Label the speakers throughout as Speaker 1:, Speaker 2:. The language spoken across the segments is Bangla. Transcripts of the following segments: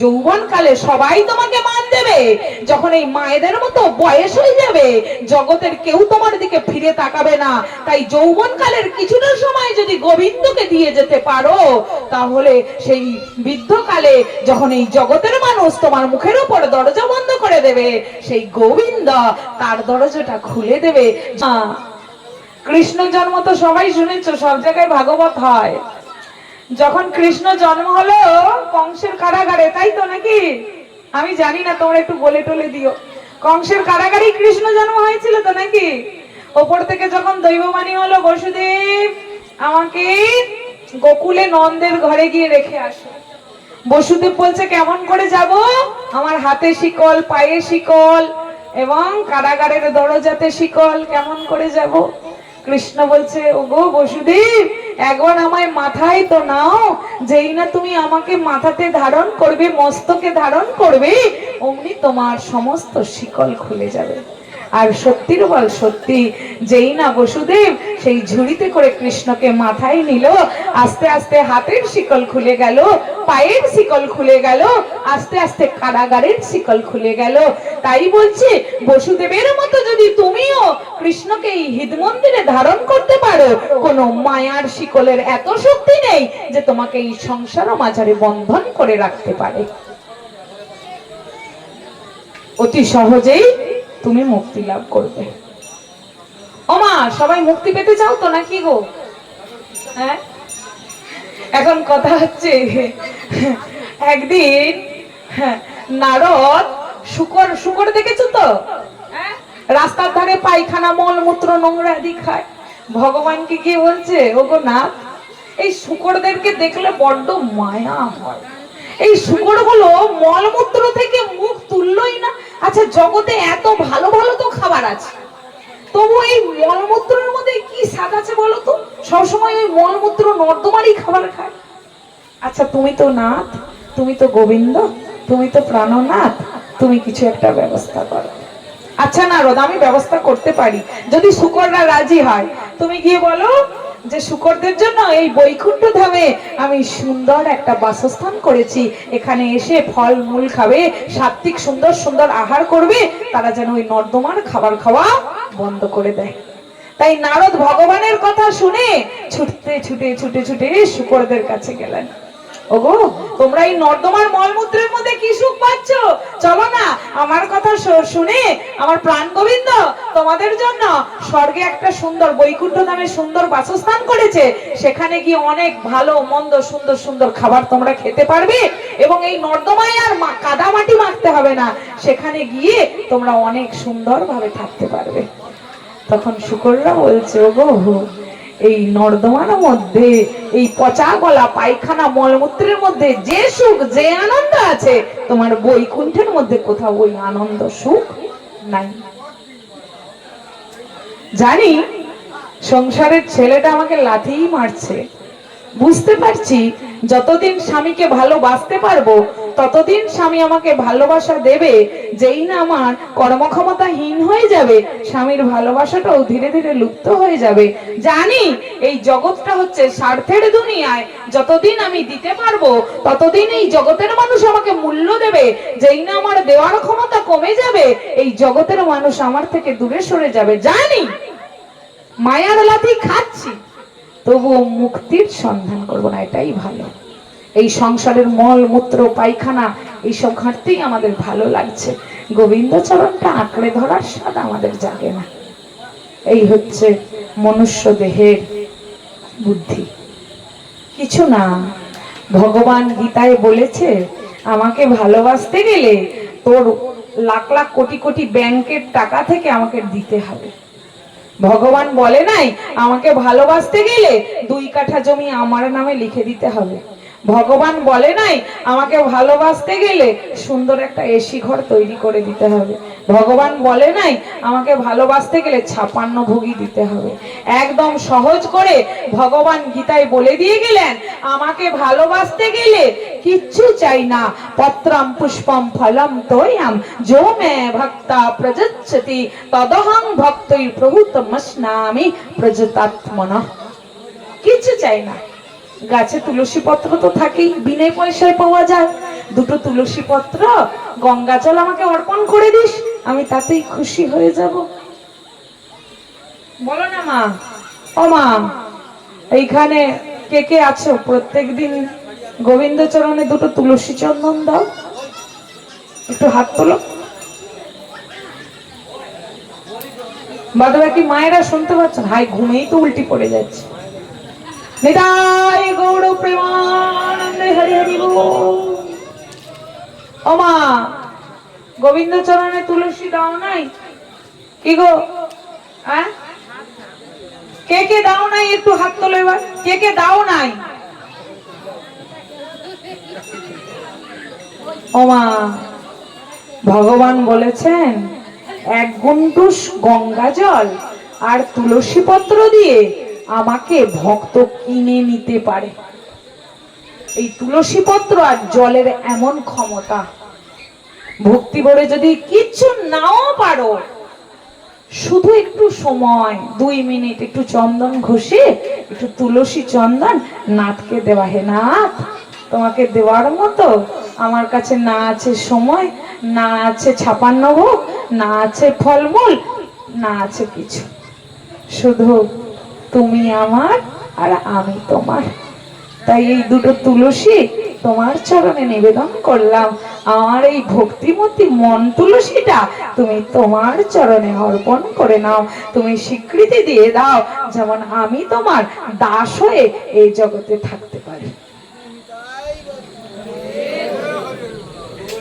Speaker 1: যৌবন কালে সবাই তোমাকে মান দেবে। যখন এই মায়েদের মতো বয়স হয়ে যাবে, জগতের কেউ তোমার দিকে ফিরে তাকাবে না। তাই যৌবন কালের কিছুটা সময় যদি গোবিন্দকে দিয়ে যেতে পারো, তাহলে সেই বৃদ্ধকালে যখন এই জগতের মানুষ তোমার মুখের উপর দরজা বন্ধ করে দেবে, সেই গোবিন্দ তার দরজাটা খুলে দেবে। কৃষ্ণ জন্ম তো সবাই শুনেছ, সব জায়গায় ভাগবত হয়। যখন কৃষ্ণ জন্ম হলো, কংসের কারাগারে, তাই তো নাকি? আমি জানি না, তোমরা একটু বলে টলে দিও। কংসের কারাগারেই কৃষ্ণ জন্ম হয়েছিল তো নাকি? ওপর থেকে যখন দৈববাণী হলো, বসুদেব আমাকে গোকুলে নন্দের ঘরে গিয়ে রেখে আসো। বসুদেব বলছে, কেমন করে যাব? আমার হাতে শিকল, পায়ে শিকল এবং কারাগারের দরজাতে শিকল, কেমন করে যাব? কৃষ্ণ বলছে, ওগো বসুদেব একবার আমায় মাথায় তো নাও, যেই না তুমি আমাকে মাথাতে ধারণ করবে, মস্তকে ধারণ করবে, অমনি তোমার সমস্ত শিকল খুলে যাবে। আর সত্যির বল, সত্যি যেই না বসুদেব, সেই ঝুড়িতে করে কৃষ্ণকে মাথায় নিল। আস্তে আস্তে হাতের শিকল খুলে গেল, পায়ের শিকল খুলে গেল, আস্তে আস্তে কারাগারের শিকল খুলে গেল। তাই বলছি, বসুদেবের মতো যদি তুমিও কৃষ্ণকে এই হৃদ মন্দিরে ধারণ করতে পারো, কোনো মায়ার শিকলের এত শক্তি নেই যে তোমাকে এই সংসার মাঝারে বন্ধন করে রাখতে পারে। অতি সহজেই তুমি মুক্তি লাভ করবে। ওমা সবাই মুক্তি পেতে চাও তো নাকি গো? হ্যাঁ? এখন কথা হচ্ছে একদিন হ্যাঁ, নারদ শুকর শুকর দেখেছ তো? হ্যাঁ? রাস্তার ধারে পায়খানা মলমূত্র নোংরা আদি খায়। ভগবানকে গিয়ে বলছে ওগো নাথ এই শুকরদেরকে দেখলে বড্ড মায়া হয়। এই শুকরগুলো মলমূত্র থেকে মুখ তুললই না আচ্ছা জগতে এত ভালো ভালো তো খাবার আছে। তবু এই মলমূত্রের মধ্যে কি স্বাদ আছে বলো তো? সবসময় ওই মলমূত্র নর্দমারই খাবার খায়। আচ্ছা তুমি তো নাথ, তুমি তো গোবিন্দ, তুমি তো প্রাণনাথ, তুমি কিছু একটা ব্যবস্থা করো। আচ্ছা নারদ আমি ব্যবস্থা করতে পারি। যদি শুকররা রাজি হয়, তুমি গিয়ে বলো যে শুকরদের জন্য এই বৈকুণ্ঠ ধামে আমি সুন্দর একটা বাসস্থান করেছি। এখানে এসে ফল মূল খাবে, সাত্বিক সুন্দর সুন্দর আহার করবে, তারা যেন ওই নর্দমার খাবার খাওয়া বন্ধ করে দেয়। তাই নারদ ভগবানের কথা শুনে ছুটতে ছুটে ছুটে ছুটে শুকরদের কাছে গেলেন। ওগো, তোমরা এই নর্দমার মলমূত্রের মধ্যে কি সুখ পাচ্ছ? চলো না, আমার কথা শুনে আমার প্রাণ গোবিন্দ তোমাদের জন্য স্বর্গে একটা সুন্দর বৈকুণ্ঠ নামে সুন্দর বাসস্থান করেছে। সেখানে গিয়ে অনেক ভালো, মন্দ, সুন্দর সুন্দর খাবার তোমরা খেতে পারবে এবং এই নর্দমায় আর কাদা মাটি মাখতে হবে না। সেখানে গিয়ে তোমরা অনেক সুন্দর ভাবে থাকতে পারবে। তখন শুকররা বলছে, ওগো এই নর্দমার মধ্যে, এই পচা গলা পায়খানা মলমূত্রের মধ্যে যে সুখ, যে আনন্দ আছে, তোমার বৈকুণ্ঠের মধ্যে কোথাও ওই আনন্দ সুখ নাই। জানি, সংসারের ছেলেটা আমাকে লাথিই মারছে। বুঝতে পারছি যতদিন স্বামীকে ভালোবাসতে পারব, ততদিন স্বামী আমাকে ভালোবাসা দেবে। যেই না আমার কর্মক্ষমতাহীন হয়ে যাবে, স্বামীর ভালোবাসাটাও ধীরে ধীরে লুপ্ত হয়ে যাবে। জানি এই জগৎটা হচ্ছে স্বার্থের দুনিয়ায়। যতদিন আমি দিতে পারব, ততদিন এই জগতের মানুষ আমাকে মূল্য দেবে। যেই না আমার দেওয়ার ক্ষমতা কমে যাবে, এই জগতের মানুষ আমার থেকে দূরে সরে যাবে। জানি, মায়ার লাথি খাচ্ছি। তবুও মুক্তির সন্ধান করব না, এটাই ভালো। এই সংসারের মল, মূত্র, পায়খানা, এইসব ঘাটতেই আমাদের ভালো লাগছে। গোবিন্দ চরণটা আঁকড়ে ধরার স্বাদ আমাদের জাগে না। এই হচ্ছে মনুষ্য দেহের বুদ্ধি। কিছু না, ভগবান গীতায় বলেছে, আমাকে ভালোবাসতে গেলে তোর লাখ লাখ কোটি কোটি ব্যাংকের টাকা থেকে আমাকে দিতে হবে। ভগবান বলে নাই, আমাকে ভালোবাসতে গেলে দুই কাঠা জমি আমার নামে লিখে দিতে হবে। ভগবান বলে নাই, আমাকে ভালোবাসতে গেলে সুন্দর একটা এসি ঘর তৈরি করে দিতে হবে। ভগবান বলে নাই, আমাকে ভালোবাসতে গেলে ছাপান্ন ভোগী দিতে হবে। একদম সহজ করে ভগবান গীতায় বলে দিয়ে গেলেন, আমাকে ভালোবাসতে গেলে কিচ্ছু চাই না। পত্রম পুষ্পম ফলম তোয়াম। যো মে ভক্তা প্রযচ্ছতি। তদহং ভক্তই প্রভুতমস্নামি। প্রজতাত্মন। কিছু চাই না। গাছে তুলসী পত্র তো থাকেই, বিনে পয়সায় পাওয়া যায়। দুটো তুলসী পত্র, গঙ্গা জল আমাকে অর্পণ করে দিস, আমি তাতেই খুশি হয়ে যাব। বলো না মা। ও মা, এইখানে কে কে আছো? প্রত্যেকদিন গোবিন্দ চরণে দুটো তুলসী চন্দন দাও। একটু হাত তোলো। বাদ বাকি মায়েরা শুনতে পাচ্ছেন? হাই, ঘুমেই তো উল্টি পড়ে যাচ্ছে। নিতাই গৌর প্রেমানন্দে হরি হরি বল। ও মা গোবিন্দ চরণে তুলসী দাও নাই? কি গো? হ্যাঁ? কে কে দাও নাই? একটু হাত তোলো এবার। কে কে দাও নাই? ও মা ভগবান বলেছেন, এক গুন্টুস গঙ্গা জল আর তুলসী পত্র দিয়ে আমাকে ভক্ত কিনে নিতে পারে। এই তুলসী পত্র আর জলের এমন ক্ষমতা, ভক্তি ভরে যদি কিচ্ছু নাও পারো, শুধু একটু সময়, দুই মিনিট, একটু চন্দন ঘষে, একটু তুলসী চন্দন নাথকে দেওয়া। হে নাথ তোমাকে দেওয়ার মতো। আমার কাছে না আছে সময়, না আছে ছাপান্ন ভোগ, না আছে ফলমূল, না আছে কিছু। শুধু তুমি আমার আর আমি তোমার। তাই এই দুটো তুলসী তোমার চরণে নিবেদন করলাম। আমার এই ভক্তিমতী মন তুলসীটা তুমি তোমার চরণে অর্পণ করে নাও। তুমি স্বীকৃতি দিয়ে দাও, যেমন আমি তোমার দাস হয়ে এই জগতে থাকতে পারি।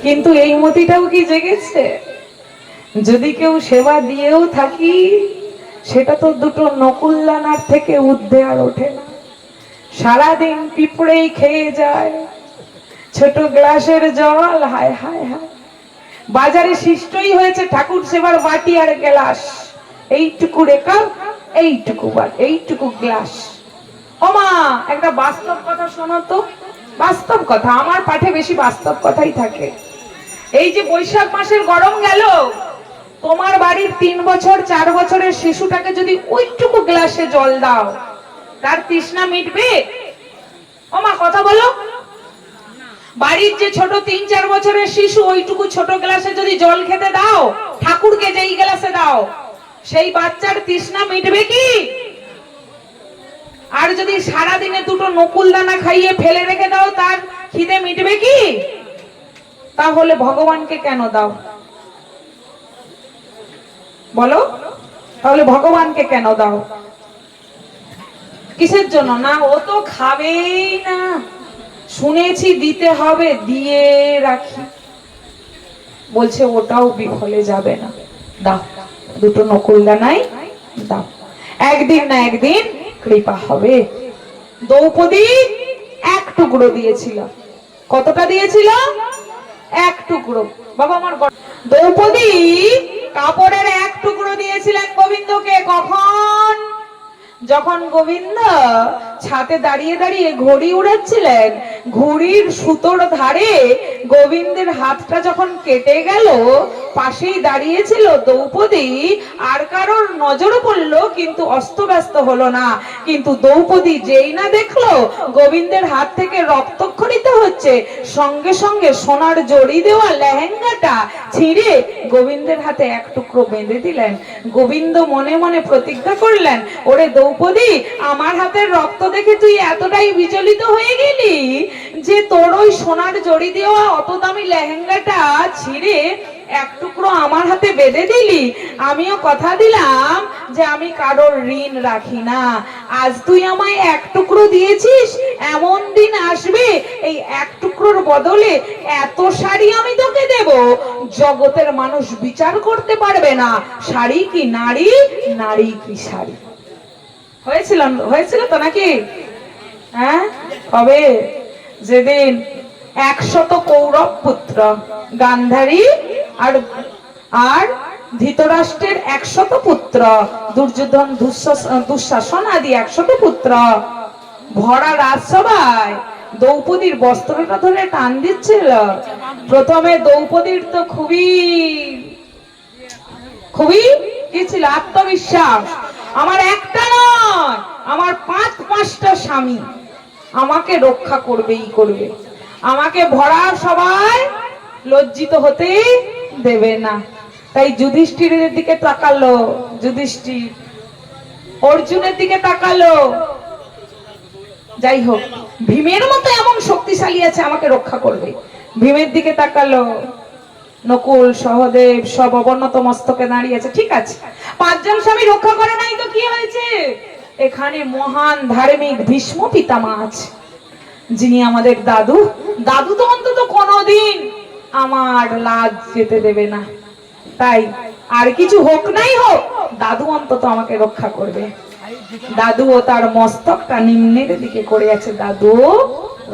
Speaker 1: কিন্তু এই মতিটাও কি জেগেছে? যদি কেউ সেবা দিয়েও থাকি, সেটা তো দুটো নকুল্লানার থেকে উদ্ধে আর ওঠে না। সারাদিন পিঁপড়েই খেয়ে যায়, ছোট গ্লাসের জল, হায় হায় হায়। বাজারে সৃষ্টই হয়েছে ঠাকুর সেবার বাটি আর গ্লাস। এইটুকু রেখা এইটুকু এইটুকু গ্লাস। ওমা একটা বাস্তব কথা শোনো তো। বাস্তব কথা, আমার পাঠে বেশি বাস্তব কথাই থাকে। এই যে বৈশাখ মাসের গরম গেল, তোমার বাড়ির তিন বছর, চার বছরের শিশুটাকে যদি ওইটুকু গ্লাসে জল দাও, তার তৃষ্ণা মিটবে? ওমা কথা বলো। বাড়ির যে ছোট তিন, চার বছরের শিশু, ওইটুকু ছোট গ্লাসে যদি জল খেতে দাও, ঠাকুরকে যেই গ্লাসে দাও, সেই বাচ্চার তৃষ্ণা মিটবে কি? আর যদি সারা দিনে দুটো নকুল দানা খাইয়ে ফেলে রেখে দাও, তার খিদে মিটবে কি? তাহলে ভগবানকে কেন দাও? বলো? তাহলে ভগবানকে কেন দাও? কিসের জন্য? না, ও তো খাবেই না। শুনেছি দিতে হবে, দিয়ে রাখি। বলছে, ওটাও বিফলে যাবে না। দাও, দুটো নকুল দানাই দাও। একদিন না একদিন কৃপা হবে। দ্রৌপদী এক টুকরো দিয়েছিল। কতটা দিয়েছিল? এক টুকরো। বাবা, আমার দ্রৌপদী কাপড়ের এক টুকরো দিয়েছিলেন গোবিন্দকে। কখন? যখন গোবিন্দ ছাতে দাঁড়িয়ে দাঁড়িয়ে ঘড়ি উড়াচ্ছিলেন, ঘড়ির সুতোর ধারে গোবিন্দের হাতটা যখন কেটে গেল, পাশেই দাঁড়িয়েছিল দ্রৌপদী। আর কারোর নজর পড়ল, কিন্তু অস্তব্যস্ত হলো না। কিন্তু দ্রৌপদী যেই না দেখল, গোবিন্দের হাত থেকে রক্তক্ষরিত হচ্ছে। সঙ্গে সঙ্গে সোনার জড়ি দেওয়া লেহেঙ্গাটা ছিঁড়ে গোবিন্দের হাতে এক টুকরো বেঁধে দিলেন। গোবিন্দ মনে মনে প্রতিজ্ঞা করলেন, ওরে দ্রৌপদী, আমার হাতের রক্ত দেখে তুই এতটাই বিচলিত হয়ে গেলি যে তোর ওই সোনার জড়ি দেওয়া অত দামি লেহেঙ্গাটা ছিঁড়ে এক টুকরো আমার হাতে বেঁধে দিলি? আমিও কথা দিলাম যে আমি কারোর ঋণ রাখি না। আজ তুই আমায় এক টুকরো দিয়েছিস, এমন দিন আসবে এই এক টুকরোর বদলে এত শাড়ি আমি তোকে দেব। জগতের মানুষ বিচার করতে পারবে না, শাড়ি কি নারী নারী কি শাড়ি। হয়েছিল হয়েছিল তো নাকি? হ্যাঁ? কবে যেদিন একশত কৌরব পুত্র, গান্ধারী আর আর ধৃতরাষ্ট্রের একশত পুত্র, দুর্যোধন দুঃশাস- দুঃশাসন আদি একশত পুত্র। ভরা রাজসভায় দ্রৌপদীর বস্ত্রটা ধরে টান দিচ্ছিল। প্রথমে দ্রৌপদীর তো খুবই খুবই কি ছিল? আত্মবিশ্বাস। আমার একটা নয়, আমার পাঁচ পাঁচটা স্বামী। আমাকে রক্ষা করবেই করবে। আমাকে ভরা সবাই লজ্জিত হতে দেবে না। তাই যুধিষ্ঠিরের দিকে তাকালো, যুধিষ্ঠির। অর্জুনের দিকে তাকালো। যাই হোক, ভীমের মতো এমন শক্তিশালী আছে, আমাকে রক্ষা করবে। ভীমের দিকে তাকালো। নকুল, সহদেব, সব অবনত মস্তকে দাঁড়িয়েছে ঠিক আছে, পাঁচজন স্বামী রক্ষা করে নাই তো কি হয়েছে? এখানে মহান ধার্মিক ভীষ্ম পিতামা আছে। যিনি আমাদের দাদু দাদু তো অন্তত কোনোদিন আমার লাজ যেতে দেবে না। তাই আর কিছু হোক নাই হোক, দাদু অন্তত আমাকে রক্ষা করবে। দাদু ও তার মস্তকটা নিম্নের দিকে করে আছে, দাদু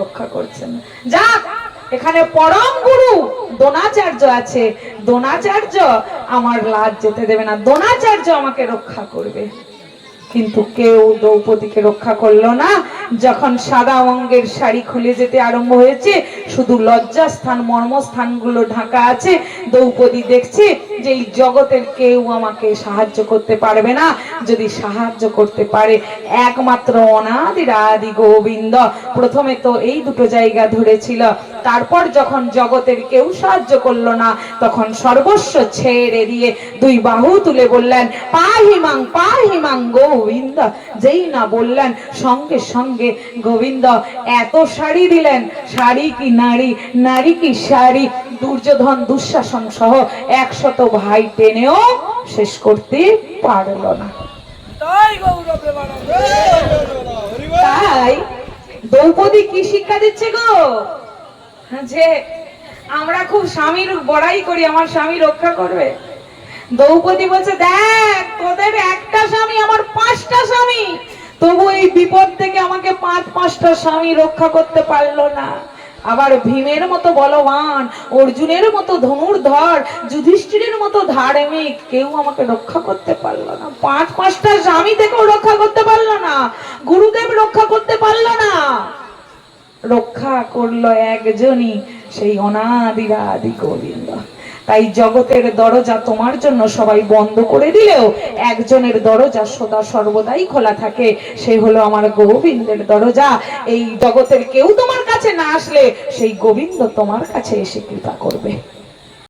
Speaker 1: রক্ষা করছেন। যাক, এখানে পরম গুরু দোনাচার্য আছে। দোনাচার্য আমার লাজ যেতে দেবে না দোনাচার্য আমাকে রক্ষা করবে। কিন্তু কেউ দ্রৌপদীকে রক্ষা করল না। যখন সাদা অঙ্গের শাড়ি খুলে যেতে আরম্ভ হয়েছে, শুধু লজ্জাস্থান, মর্মস্থানগুলো ঢাকা আছে, দ্রৌপদী দেখছে যে এই জগতের কেউ আমাকে সাহায্য করতে পারবে না। যদি সাহায্য করতে পারে, একমাত্র অনাদির আদি গোবিন্দ। প্রথমে তো এই দুটো জায়গা ধরেছিল। তারপর যখন জগতের কেউ সাহায্য করল না, তখন সর্বস্ব ছেড়ে দিয়ে দুই বাহু তুলে বললেন পাহিমাং পাহিমাং গোবিন্দ। যেই না বললেন সঙ্গে সঙ্গে গোবিন্দ এত শাড়ি দিলেন শাড়ি কি নারী নারী কি শাড়ি? দুর্যোধন দুঃশাসন সহ একশত ভাই টেনেও শেষ করতে পারল না। তাই দ্রৌপদী কি শিক্ষা দিচ্ছে গো? যে আমরা খুব স্বামীর বড়াই করি আমার স্বামী রক্ষা করবে। দ্রৌপদী বলছে, দেখ, তোদের একটা স্বামী, আমার পাঁচটা স্বামী। তবু এই বিপদ থেকে আমাকে পাঁচ, পাঁচটা স্বামী রক্ষা করতে পারল না। আবার ভীমের মতো বলবান, অর্জুনের মতো ধনুর্ধর, যুধিষ্ঠিরের মতো ধার্মিক কেউ আমাকে রক্ষা করতে পারল না। পাঁচ, পাঁচটা স্বামী থেকেও রক্ষা করতে পারল না। গুরুদেব রক্ষা করতে পারল না। রক্ষা করল একজনই, সেই অনাদিরাদি গোবিন্দ। তাই জগতের দরজা তোমার জন্য সবাই বন্ধ করে দিলেও একজনের দরজা সদা সর্বদাই খোলা থাকে। সে হলো আমার গোবিন্দের দরজা। এই জগতের কেউ তোমার কাছে না আসলে সেই গোবিন্দ তোমার কাছে এসে কৃপা করবে।